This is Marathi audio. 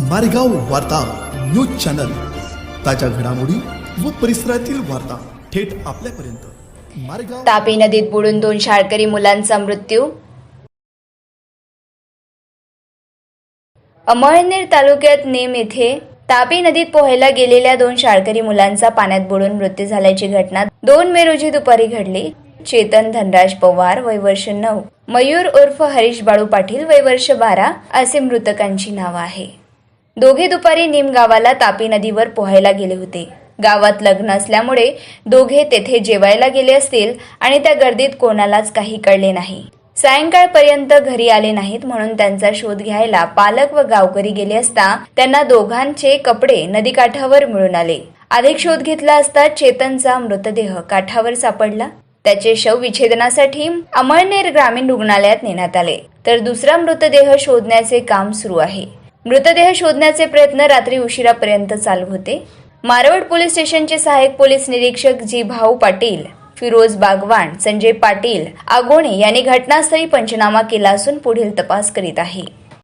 मारेगाव वार्ता न्यूज चॅनल. ताज्या घडामोडी व परिसरातील वार्ता थेट आपल्यापर्यंत. मारेगाव तापी नदीत बुडून दोन शाळकरी मुलांचा मृत्यू. अमळनेर तालुक्यात नेम येथे तापी नदीत पोहायला गेलेल्या दोन शाळकरी मुलांचा पाण्यात बुडून मृत्यू झाल्याची घटना दोन मे रोजी दुपारी घडली. चेतन धनराज पवार वय वर्ष नऊ. मयूर उर्फ हरीश बाळू पाटील वय वर्ष बारा असे मृतकांची नावं आहे. दोघे दुपारी निम गावाला तापी नदीवर पोहायला गेले होते. गावात लग्न असल्यामुळे दोघे तेथे जेवायला गेले असतील आणि त्या गर्दीत कोणालाच काही कळले नाही. सायंकाळपर्यंत घरी आले नाहीत म्हणून त्यांचा शोध घ्यायला पालक व गावकरी गेले असता त्यांना दोघांचे कपडे नदीकाठावर मिळून आले. अधिक शोध घेतला असता चेतनचा मृतदेह काठावर सापडला. त्याचे शव विच्छेदनासाठी अमळनेर ग्रामीण रुग्णालयात नेण्यात आले. तर दुसरा मृतदेह शोधण्याचे काम सुरू आहे. मृतदेह शोधण्याचे प्रयत्न रात्री उशिरापर्यंत चालू होते. मारवड पोलीस स्टेशनचे सहाय्यक पोलीस निरीक्षक जी भाऊ पाटील फिरोज बागवान संजय पाटील आगोणे यांनी घटनास्थळी पंचनामा केला असून पुढील तपास करीत आहे.